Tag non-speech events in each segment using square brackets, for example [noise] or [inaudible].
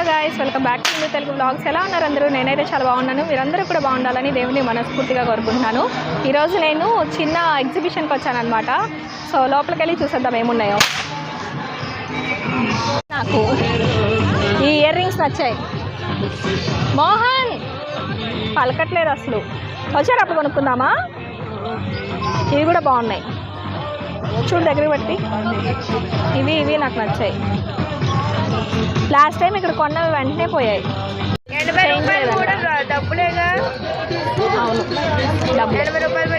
Hello guys welcome back to Telugu vlogs ఎలా ఉన్నారు అందరూ? నేనైతే చాలా బాగున్నాను. మీరందరూ కూడా బాగుండాలని దేవుని మనస్ఫూర్తిగా కోరుకుంటున్నాను. ఈరోజు నేను చిన్న ఎగ్జిబిషన్కి వచ్చానమాట సో లోపలికి వెళ్ళి చూసేద్దాం ఏమున్నాయో. నాకు ఈ ఇయర్ రింగ్స్ నచ్చాయి. మోహన్! పలకట్లేదు అసలు. వచ్చారు అప్పుడు కొనుక్కుందామా? ఇవి కూడా బాగున్నాయి. చూడు దగ్గర బట్టి ఇవి ఇవి నాకు నచ్చాయి. లాస్ట్ టైం ఇక్కడ కొన్నవి వెంటనే పోయాయి. ఎనభై Change రూపాయలు లేదంట. కూడా రా- డబ్బులేగా? అవును. డబ్బులే ఎనభై రూపాయలు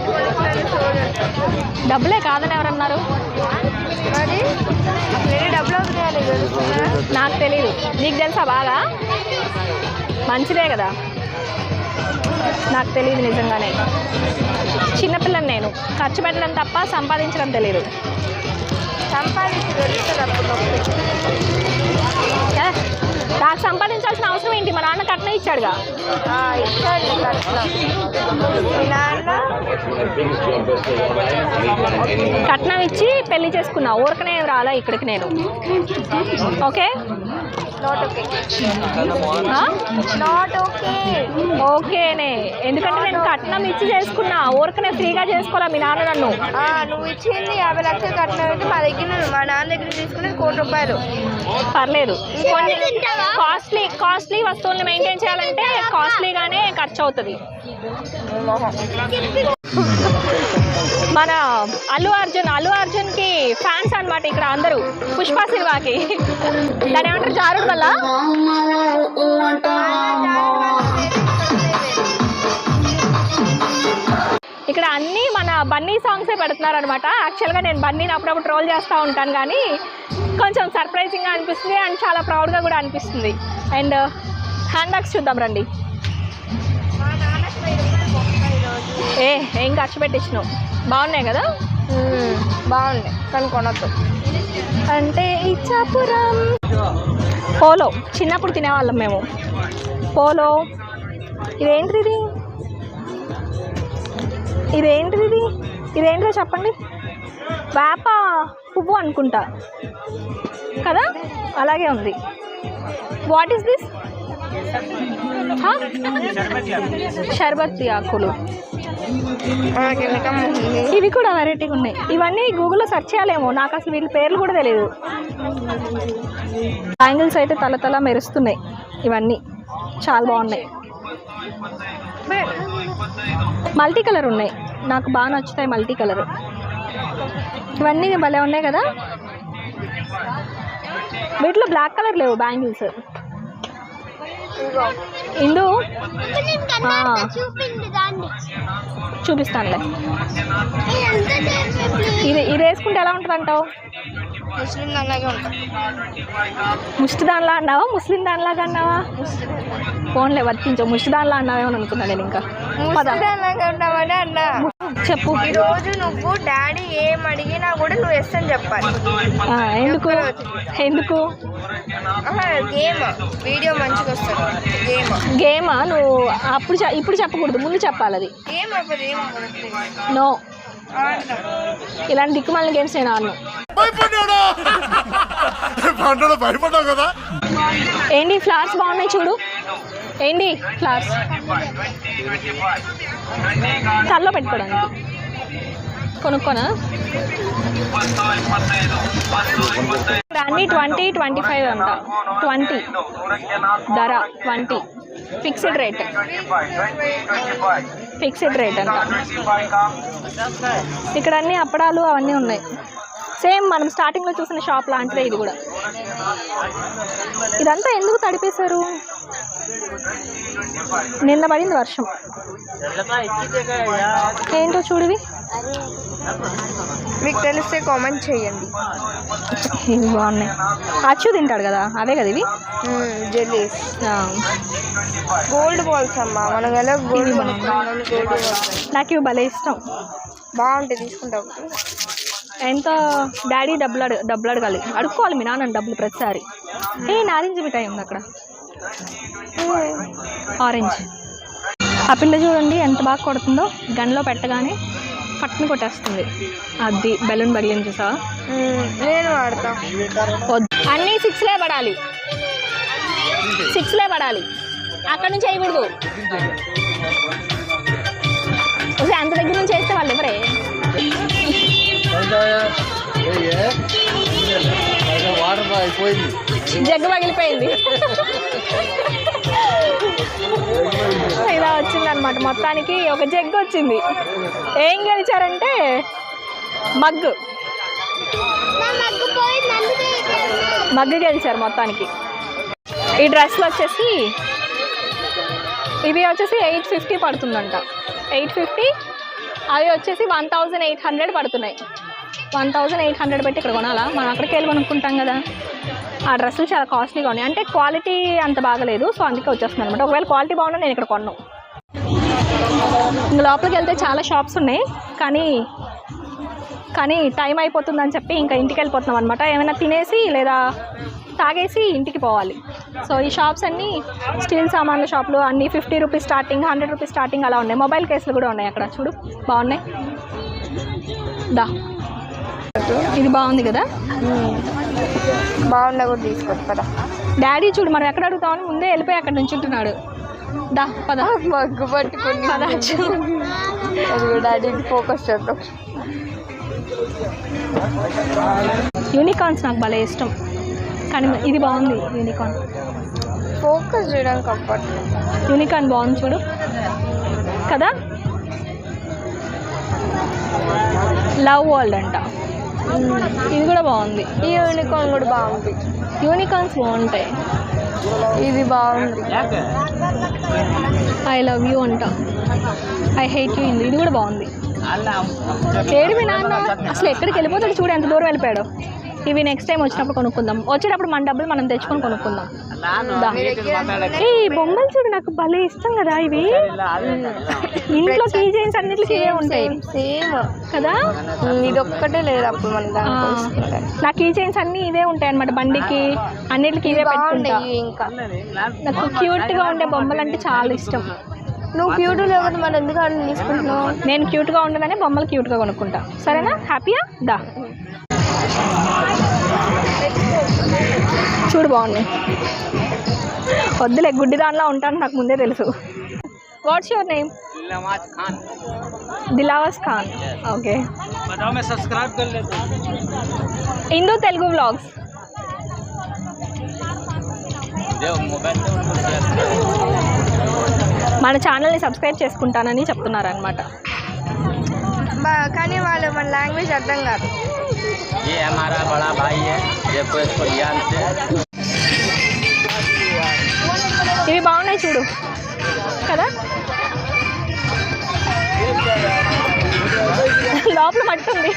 కాదని ఎవరన్నారు? మరి? డబ్బులు నీకు తెలియదు నీకు తెలుసా బాగా? మంచిదే కదా. నాకు తెలియదు నిజంగానే. చిన్నపిల్లని నేను. ఖర్చు పెట్టడం తప్ప సంపాదించడం తెలియదు సంపాదించి తెలుస్తుంది నాకు సంపాదించాల్సిన అవసరం ఏంటి? మా నాన్న కట్నం ఇచ్చాడుగా. కట్నం. ఇచ్చి పెళ్ళి చేసుకున్నా. ఊరకనే రాలా ఇక్కడికి నేను. ఓకే? ఓకేనే. ఎందుకంటే నేను కట్నం ఇచ్చి చేసుకున్నా. ఊరకనే ఫ్రీగా చేసుకోవాలా మీ నాన్న నన్ను? నువ్వు ఇచ్చింది యాభై లక్షలు కట్టిన అయితే మా దగ్గర మా నాన్న దగ్గర తీసుకునేది కోటి రూపాయలు. పర్లేదు. కొన్ని కాస్ట్లీ కాస్ట్లీ వస్తువుల్ని మెయింటైన్ చేయాలంటే కాస్ట్లీగానే ఖర్చు అవుతుంది మన అల్లు అర్జున్ అల్లు అర్జున్కి ఫ్యాన్స్ అన్నమాట ఇక్కడ అందరూ పుష్ప సినిమాకి దాని ఏమంటారు? జారుడు వల్ల. ఇక్కడ అన్నీ మన బన్నీ సాంగ్సే పెడుతున్నారు అనమాట యాక్చువల్గా నేను బన్నీని అప్పుడప్పుడు ట్రోల్ చేస్తూ ఉంటాను కానీ కొంచెం సర్ప్రైజింగ్గా అనిపిస్తుంది అండ్ చాలా ప్రౌడ్గా కూడా అనిపిస్తుంది. అండ్ హ్యాండ్ బ్యాగ్స్ చూద్దాం రండి. ఏ ఏం ఖర్చు పెట్టించినావు బాగున్నాయి కదా. బాగుంది కానీ కొనొద్దు. అంటే ఇచ్చాపురం పోలో చిన్నప్పుడు తినేవాళ్ళం మేము. పోలో ఇదేంటిది? ఇది ఇదేంటిది ఇది? ఇదేంటిదో చెప్పండి. వేప పువ్వు అనుకుంటా. కదా? అలాగే ఉంది. వాట్ ఈస్ దిస్ షర్బత్తి ఆకులు. ఇవి కూడా వెరైటీగా ఉన్నాయి. ఇవన్నీ గూగుల్లో సెర్చ్ చేయాలేమో. నాకు అసలు వీళ్ళ పేర్లు కూడా తెలియదు బ్యాంగిల్స్ అయితే తల తల మెరుస్తున్నాయి. ఇవన్నీ. చాలా బాగున్నాయి. మల్టీ కలర్ ఉన్నాయి. నాకు బాగా నచ్చుతాయి మల్టీ కలర్. ఇవన్నీ భలే ఉన్నాయి కదా? వీటిలో బ్లాక్ కలర్ లేవు బ్యాంగిల్స్. ఇందు చూపిస్తానులే. ఇది ఇది వేసుకుంటే ఎలా ఉంటుంది అంటావు ముస్లిం అలాగే ఉంటాయి ముష్టి దానిలా అన్నావా? ముస్లిం దానిలాగా అన్నావా? ఫోన్లే వర్తించవు. ముష్టి దానిలా అన్నావేమో అనుకున్నా నేను ఇంకా. చెప్పు. ఈ రోజు నువ్వు డాడీ ఏం అడిగినా కూడా నువ్వు ఎస్ అని చెప్పాలి. ఆ, ఎందుకు? ఎందుకు? గేమ్. వీడియో మంచిగా వస్తుంది. గేమ్. గేమా? నువ్వు అప్పుడు ఇప్పుడు చెప్పకూడదు. ముందు చెప్పాలి అది. గేమ్ అప్పుడు ఏం అవ్వట్లేదు. నో. ఇలాంటి దిక్కుమాలిన గేమ్స్ నేను ఆడను. భయపడ్డావు కదా? ఏంటి ఫ్లవర్స్ బాగున్నాయి చూడు. ఏంటి? ఫ్లవర్స్ తల్లో పెట్టుకోవడానికి. కొనుక్కోనా? ఇక్కడ అన్ని ట్వంటీ ట్వంటీ ఫైవ్ అంట. ట్వంటీ. ధర twenty. Fixed rate fixed rate అంట. ఇక్కడ అన్ని అప్పడాలు అవన్నీ ఉన్నాయి. సేమ్ మనం స్టార్టింగ్లో చూసిన షాప్ లాంటిదే ఇది కూడా. ఇదంతా ఎందుకు తడిపేశారు? నిన్న పడింది వర్షం. ఏంటో చూడివి? మీకు తెలిస్తే కామెంట్ చేయండి. ఇవి బాగున్నాయి. అచ్చు తింటాడు కదా అవే కదా ఇవి? జెల్లీస్ గోల్డ్ బాల్స్ అమ్మా మనం ఎలా గోల్డ్ నాకు ఇవి భలే ఇష్టం. బాగుంటాయి తీసుకుంటావు ఎంత? డాడీ డబ్బులు అడగ డబ్బులు అడగాలి. అడుక్కోవాలి మీ నాన్న డబ్బులు ప్రతిసారి. ఏ నారింజ మిఠాయి ఉంది అక్కడ. ఆరెంజ్ ఆ పిల్ల చూడండి ఎంత బాగా కొడుతుందో గన్లో పెట్టగానే పట్టుని కొట్టేస్తుంది అది బెలూన్ బగిలింది చూసా నేను వాడతా వద్దు అన్నీ సిక్స్లే పడాలి సిక్స్లే పడాలి అక్కడ నుంచి వేయకూడదు ఒకసారి అంత దగ్గర నుంచి వేస్తే వాళ్ళు ఎవరే జగ్గు పగిలిపోయింది ఇలా వచ్చిందనమాట మొత్తానికి ఒక జగ్ వచ్చింది. ఏం గెలిచారంటే మగ్గు మగ్గు గెలిచారు మొత్తానికి. ఈ డ్రెస్లు వచ్చేసి ఇవి వచ్చేసి ఎయిట్ ఫిఫ్టీ పడుతుందంట. ఎయిట్ ఫిఫ్టీ అవి వచ్చేసి వన్ థౌజండ్ ఎయిట్ హండ్రెడ్ పడుతున్నాయి. వన్ థౌజండ్ ఎయిట్ హండ్రెడ్ పెట్టి ఇక్కడ కొనాలా? మనం అక్కడికి వెళ్ళి కొనుక్కుంటాం కదా. ఆ డ్రెస్సులు చాలా కాస్ట్లీగా ఉన్నాయి. అంటే క్వాలిటీ అంత బాగలేదు సో అందుకే వచ్చేస్తుంది అనమాట ఒకవేళ క్వాలిటీ బాగున్నా నేను ఇక్కడ కొన్నాను ఇంకా లోపలికి వెళ్తే చాలా షాప్స్ ఉన్నాయి కానీ కానీ టైం అయిపోతుందని చెప్పి ఇంకా ఇంటికి వెళ్ళిపోతున్నాం అనమాట ఏమైనా తినేసి లేదా తాగేసి ఇంటికి పోవాలి. సో ఈ షాప్స్ అన్నీ స్టీల్ సామాన్ల షాపులు అన్నీ fifty rupees starting hundred rupees starting అలా ఉన్నాయి. మొబైల్ కేసులు కూడా ఉన్నాయి అక్కడ చూడు. బాగున్నాయి. దా. ఇది బాగుంది కదా? బాగున్నా కూడా తీసుకోవచ్చు పద. డాడీ చూడు మనం ఎక్కడ అడుగుతామని ముందే వెళ్ళిపోయి అక్కడ నుంచి ఉంటున్నాడు. దా పద. మగ్గు పట్టుకుని పద. డాడీకి ఫోకస్ చేద్దాం. యూనికార్న్స్ నాకు భలే ఇష్టం. కానీ ఇది బాగుంది యూనికార్న్ ఫోకస్ చేయడానికి కంఫర్ట్ యూనికార్న్ బాగుంది చూడు. కదా? లవ్ వరల్డ్ అంట. ఇది కూడా బాగుంది. ఈ యూనికార్న్ కూడా బాగుంది. యూనికార్న్స్ బాగుంటాయి. ఇది బాగుంది. ఐ లవ్ యూ అంట. ఐ హేట్ యూ ఇది కూడా బాగుంది. ఏడు మీ నాన్న అసలు ఎక్కడికి వెళ్ళిపోతాడు చూడు ఎంత దూరం వెళ్ళిపోయాడు. ఇవి నెక్స్ట్ టైం వచ్చినప్పుడు కొనుక్కుందాం. వచ్చేటప్పుడు మన డబ్బులు మనం తెచ్చుకొని కొనుక్కుందాం. దా. ఏ బొమ్మలు చూడు నాకు భలే ఇష్టం కదా ఇవి. ఇంట్లో కీ చైన్స్ అన్నిటికీ ఇవే ఉంటాయి సేమ్ కదా? ఇది ఒక్కటే లేదు అప్పుడు మన నా కీ చైన్స్ అన్నీ ఇవే ఉంటాయి అనమాట బండికి. అన్నిటికీ ఇవే పెట్టుకుంటా. ఇంకా. నాకు క్యూట్గా ఉండే బొమ్మలు అంటే చాలా ఇష్టం. నువ్వు క్యూట్ లేకపోతే మరి ఎందుకు తీసుకుంటున్నావు? నేను క్యూట్గా ఉండగానే బొమ్మలు క్యూట్గా కొనుక్కుంటా. సరేనా? హ్యాపీయా దా. చూడు బాగుంది వద్దులే గుడ్డి దానిలో ఉంటాను నాకు ముందే తెలుసు. What's your name Dilawas Khan. Okay Hindu Telugu vlogs మన ఛానల్ని సబ్స్క్రైబ్ చేసుకుంటానని చెప్తున్నారనమాట కానీ వాళ్ళు మన లాంగ్వేజ్ అర్థం కాదు ये हमारा बड़ा भाई है देखो इसको ध्यान से ఇవి బాగున్నాయి చూడు కదా లోపల మట్టి ఉంది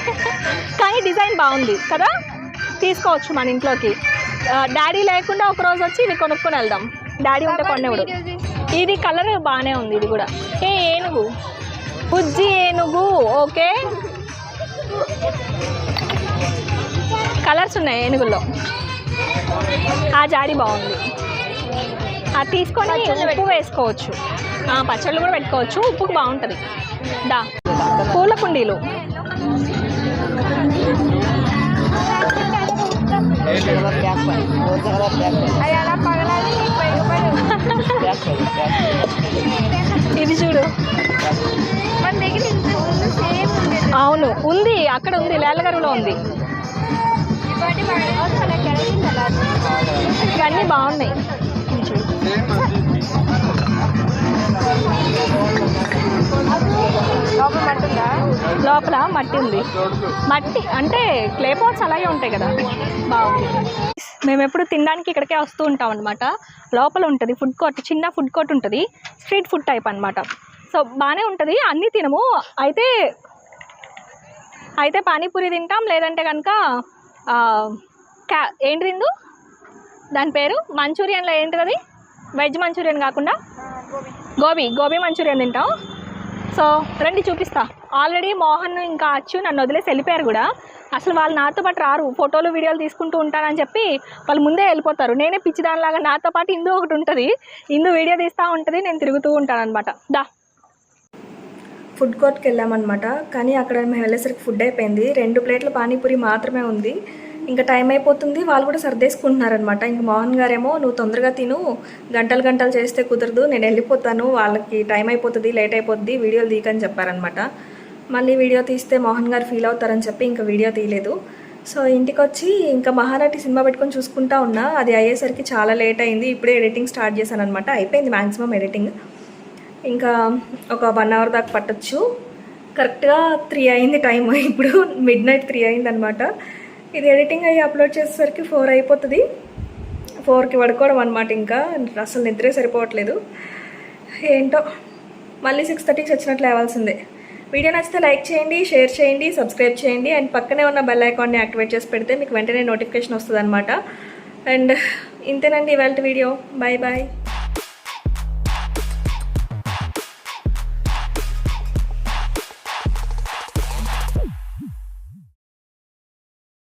కానీ డిజైన్ బాగుంది కదా తీసుకోవచ్చు మన ఇంట్లోకి ఆ, డాడీ లేకుండా ఒక రోజు వచ్చి ఇవి కొనుక్కొని వెళ్దాం డాడీ ఉంటే కొనేవాడు ఇది కలర్ బాగానే ఉంది ఇది కూడా ఏ ఏనుగు బుజ్జి ఏనుగు ఓకే. కలర్స్ ఉన్నాయి ఏనుగుల్లో. ఆ జాడి బాగుంది. అది తీసుకొని ఉప్పు వేసుకోవచ్చు. ఆ, పచ్చళ్ళు కూడా పెట్టుకోవచ్చు. ఉప్పు బాగుంటుంది. దా. పూల కుండీలు. అది అలా పగలాలి ఇది చూడు. అవును ఉంది. అక్కడ ఉంది లేలగరువులో ఉంది. ఇవన్నీ బాగున్నాయి. లోపల మట్టి ఉంది. మట్టి అంటే క్లే పాట్స్ అలాగే ఉంటాయి కదా. బాగుంది. మేము ఎప్పుడు తినడానికి ఇక్కడికే వస్తూ ఉంటాం అనమాట లోపల ఉంటుంది ఫుడ్ కోర్ట్ చిన్న ఫుడ్ కోర్ట్ ఉంటుంది. స్ట్రీట్ ఫుడ్ టైప్ అనమాట సో బాగానే ఉంటుంది. అన్నీ తినము. అయితే అయితే పానీపూరి తింటాం. లేదంటే కనుక క్యా ఏంటి తిందు? దాని పేరు? మంచూరియన్లో ఏంటిది అది? వెజ్ మంచూరియన్ కాకుండా? గోబీ. గోబీ మంచూరియన్ తింటాం. సో రండి చూపిస్తా. ఆల్రెడీ మోహన్ ఇంకా అచ్చు నన్ను వదిలేసి వెళ్ళిపోయారు కూడా. అసలు వాళ్ళు నాతో పాటు రారు. ఫోటోలు వీడియోలు తీసుకుంటూ ఉంటానని చెప్పి వాళ్ళు ముందే వెళ్ళిపోతారు. నేనే పిచ్చిదానిలాగా నాతో పాటు ఇందు ఒకటి ఉంటుంది. ఇందు వీడియో తీస్తూ ఉంటుంది నేను తిరుగుతూ ఉంటాను అనమాట దా. ఫుడ్ కోర్ట్కి వెళ్ళామన్నమాట. కానీ అక్కడ మేము వెళ్ళేసరికి ఫుడ్ అయిపోయింది. రెండు ప్లేట్ల పానీపూరి మాత్రమే ఉంది. ఇంకా టైం అయిపోతుంది. వాళ్ళు కూడా సర్దేసుకుంటున్నారనమాట ఇంకా మోహన్ గారేమో నువ్వు తొందరగా తిను. గంటలు గంటలు చేస్తే కుదరదు. నేను వెళ్ళిపోతాను. వాళ్ళకి టైం అయిపోతుంది లేట్ అయిపోద్ది వీడియోలు తీకని చెప్పారనమాట మళ్ళీ వీడియో తీస్తే మోహన్ గారు ఫీల్ అవుతారని చెప్పి ఇంకా వీడియో తీయలేదు. సో ఇంటికి వచ్చి ఇంకా మహానటి సినిమా పెట్టుకొని చూసుకుంటా ఉన్నా అది అయ్యేసరికి చాలా లేట్ అయింది. ఇప్పుడే ఎడిటింగ్ స్టార్ట్ చేశాను అనమాట అయిపోయింది మ్యాక్సిమం ఎడిటింగ్ ఇంకా ఒక వన్ అవర్ దాకా పట్టొచ్చు. కరెక్ట్గా త్రీ అయింది టైం [laughs] ఇప్పుడు మిడ్ నైట్ త్రీ అయింది అనమాట ఇది ఎడిటింగ్ అయ్యి అప్లోడ్ చేసేసరికి ఫోర్ అయిపోతుంది. ఫోర్కి పడుకోవడం అనమాట ఇంకా. అసలు నిద్రే సరిపోవట్లేదు. ఏంటో మళ్ళీ సిక్స్ థర్టీకి వచ్చినట్లు లేవాల్సిందే. వీడియో నచ్చితే లైక్ చేయండి షేర్ చేయండి సబ్స్క్రైబ్ చేయండి. అండ్ పక్కనే ఉన్న బెల్ ఐకాన్ని యాక్టివేట్ చేసి పెడితే మీకు వెంటనే నోటిఫికేషన్ వస్తుంది అండ్ ఇంతేనండి ఇవాళ వీడియో. Bye bye